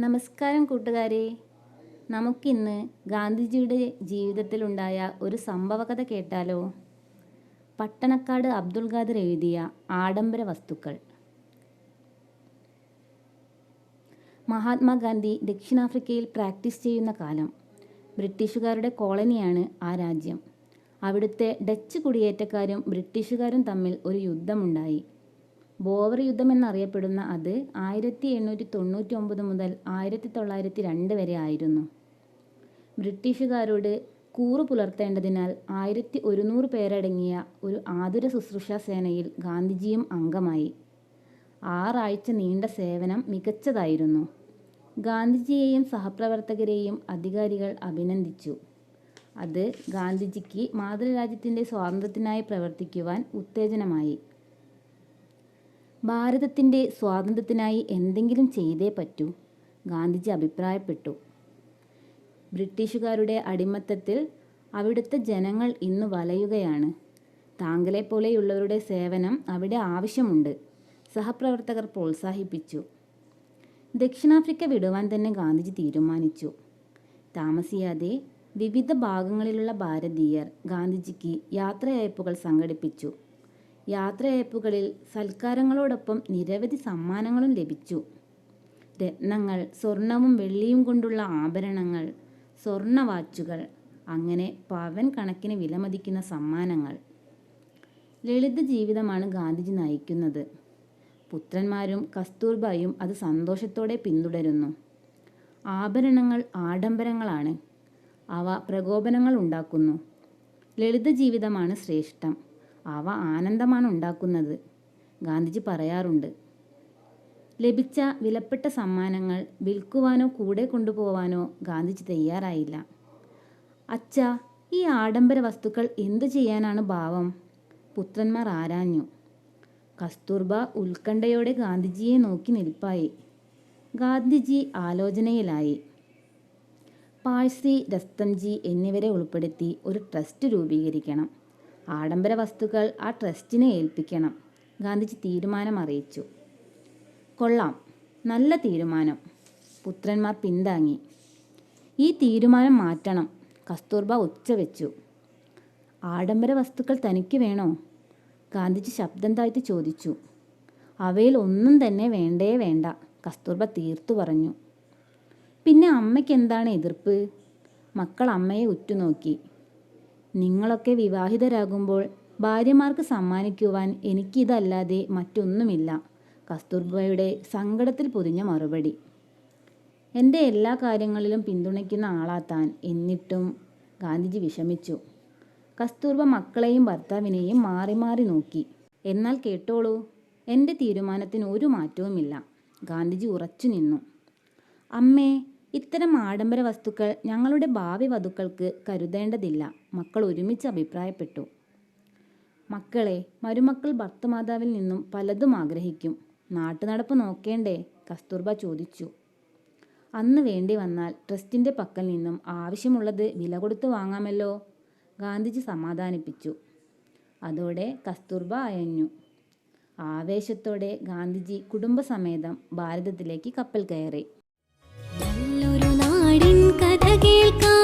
നമസ്കാരം കൂട്ടുകാരെ. നമുക്കിന്ന് ഗാന്ധിജിയുടെ ജീവിതത്തിലുണ്ടായ ഒരു സംഭവകഥ കേട്ടാലോ? പട്ടണക്കാട് അബ്ദുൽ ഖാദർ എഴുതിയ ആഡംബര വസ്തുക്കൾ. മഹാത്മാഗാന്ധി ദക്ഷിണാഫ്രിക്കയിൽ പ്രാക്ടീസ് ചെയ്യുന്ന കാലം. ബ്രിട്ടീഷുകാരുടെ കോളനിയാണ് ആ രാജ്യം. അവിടുത്തെ ഡച്ച് കുടിയേറ്റക്കാരും ബ്രിട്ടീഷുകാരും തമ്മിൽ ഒരു യുദ്ധമുണ്ടായി. ബോവർ യുദ്ധം എന്നറിയപ്പെടുന്ന അത് ആയിരത്തി എണ്ണൂറ്റി തൊണ്ണൂറ്റി ഒമ്പത് മുതൽ ആയിരത്തി തൊള്ളായിരത്തി രണ്ട് വരെ ആയിരുന്നു. ബ്രിട്ടീഷുകാരോട് കൂറു പുലർത്തേണ്ടതിനാൽ ആയിരത്തി ഒരുന്നൂറ് പേരടങ്ങിയ ഒരു ആതുര ശുശ്രൂഷ സേനയിൽ ഗാന്ധിജിയും അംഗമായി. ആറാഴ്ച നീണ്ട സേവനം മികച്ചതായിരുന്നു. ഗാന്ധിജിയെയും സഹപ്രവർത്തകരെയും അധികാരികൾ അഭിനന്ദിച്ചു. അത് ഗാന്ധിജിക്ക് മാതൃരാജ്യത്തിന്റെ സ്വാതന്ത്ര്യത്തിനായി പ്രവർത്തിക്കുവാൻ ഉത്തേജനമായി. ഭാരതത്തിന്റെ സ്വാതന്ത്ര്യത്തിനായി എന്തെങ്കിലും ചെയ്തേ പറ്റൂ ഗാന്ധിജി അഭിപ്രായപ്പെട്ടു. ബ്രിട്ടീഷുകാരുടെ അടിമത്തത്തിൽ അവിടുത്തെ ജനങ്ങൾ ഇന്ന് വലയുകയാണ്. താങ്കളെ പോലെയുള്ളവരുടെ സേവനം അവിടെ ആവശ്യമുണ്ട് സഹപ്രവർത്തകർ പ്രോത്സാഹിപ്പിച്ചു. ദക്ഷിണാഫ്രിക്ക വിടുവാൻ തന്നെ ഗാന്ധിജി തീരുമാനിച്ചു. താമസിയാതെ വിവിധ ഭാഗങ്ങളിലുള്ള ഭാരതീയർ ഗാന്ധിജിക്ക് യാത്രയയപ്പുകൾ സംഘടിപ്പിച്ചു. യാത്രയയപ്പുകളിൽ സൽക്കാരങ്ങളോടൊപ്പം നിരവധി സമ്മാനങ്ങളും ലഭിച്ചു. രത്നങ്ങൾ സ്വർണവും വെള്ളിയും കൊണ്ടുള്ള ആഭരണങ്ങൾ സ്വർണവാച്ചുകൾ അങ്ങനെ പവൻ കണക്കിന് വിലമതിക്കുന്ന സമ്മാനങ്ങൾ. ലളിത ജീവിതമാണ് ഗാന്ധിജി നയിക്കുന്നത്. പുത്രന്മാരും കസ്തൂർബായും അത് സന്തോഷത്തോടെ പിന്തുടരുന്നു. ആഭരണങ്ങൾ ആഡംബരങ്ങളാണ്. അവ പ്രകോപനങ്ങൾ ഉണ്ടാക്കുന്നു. ലളിത ജീവിതമാണ് ശ്രേഷ്ഠം. അവ ആനന്ദമാണ് ഉണ്ടാക്കുന്നത്. ഗാന്ധിജി പറയാറുണ്ട് ലഭിച്ച വിലപ്പെട്ട സമ്മാനങ്ങൾ വിൽക്കുവാനോ കൂടെ കൊണ്ടുപോവാനോ ഗാന്ധിജി തയ്യാറായില്ല. അച്ഛ ഈ ആഡംബര വസ്തുക്കൾ എന്തു ചെയ്യാനാണ് ഭാവം? പുത്രന്മാർ ആരാഞ്ഞു. കസ്തൂർബ ഉത്കണ്ഠയോടെ ഗാന്ധിജിയെ നോക്കി നിൽപ്പായി. ഗാന്ധിജി ആലോചനയിലായി. പാഴ്സി രസ്തംജി എന്നിവരെ ഉൾപ്പെടുത്തി ഒരു ട്രസ്റ്റ് രൂപീകരിക്കണം. ആഡംബര വസ്തുക്കൾ ആ ട്രസ്റ്റിനെ ഏൽപ്പിക്കണം. ഗാന്ധിജി തീരുമാനം അറിയിച്ചു. കൊള്ളാം. നല്ല തീരുമാനം. പുത്രന്മാർ പിന്താങ്ങി. ഈ തീരുമാനം മാറ്റണം. കസ്തൂർബ ഉച്ചവെച്ചു. ആഡംബര വസ്തുക്കൾ തനിക്ക് വേണോ? ഗാന്ധിജി ശബ്ദം താഴ്ത്തി ചോദിച്ചു. അവയിൽ ഒന്നും തന്നെ വേണ്ടേ വേണ്ട കസ്തൂർബ തീർത്തു പറഞ്ഞു. പിന്നെ അമ്മയ്ക്ക് എന്താണ് എതിർപ്പ്? മക്കൾ അമ്മയെ ഉറ്റുനോക്കി. നിങ്ങളൊക്കെ വിവാഹിതരാകുമ്പോൾ ഭാര്യമാർക്ക് സമ്മാനിക്കുവാൻ എനിക്കിതല്ലാതെ മറ്റൊന്നുമില്ല. കസ്തൂർബയുടെ സങ്കടത്തിൽ പൊതിഞ്ഞ മറുപടി. എന്റെ എല്ലാ കാര്യങ്ങളിലും പിന്തുണയ്ക്കുന്ന ആളാ താൻ എന്നിട്ടും ഗാന്ധിജി വിഷമിച്ചു. കസ്തൂർബ മക്കളെയും ഭർത്താവിനെയും മാറി മാറി നോക്കി. എന്നാൽ കേട്ടോളൂ എന്റെ തീരുമാനത്തിന് ഒരു മാറ്റവുമില്ല ഗാന്ധിജി ഉറച്ചു നിന്നു. അമ്മേ ഇത്തരം ആഡംബര വസ്തുക്കൾ ഞങ്ങളുടെ ഭാവി വധുക്കൾക്ക് കരുതേണ്ടതില്ല. മക്കൾ ഒരുമിച്ച് അഭിപ്രായപ്പെട്ടു. മക്കളെ മരുമക്കൾ ഭർത്തമാതാവിൽ നിന്നും പലതും ആഗ്രഹിക്കും. നാട്ടുനടപ്പ് നോക്കേണ്ടേ? കസ്തൂർബ ചോദിച്ചു. അന്ന് വേണ്ടി വന്നാൽ ട്രസ്റ്റിന്റെ പക്കൽ നിന്നും ആവശ്യമുള്ളത് വില കൊടുത്ത് വാങ്ങാമല്ലോ? ഗാന്ധിജി സമാധാനിപ്പിച്ചു. അതോടെ കസ്തൂർബ അയഞ്ഞു. ആവേശത്തോടെ ഗാന്ധിജി കുടുംബസമേതം ഭാരതത്തിലേക്ക് കപ്പൽ കയറി. കേൾക്കാം.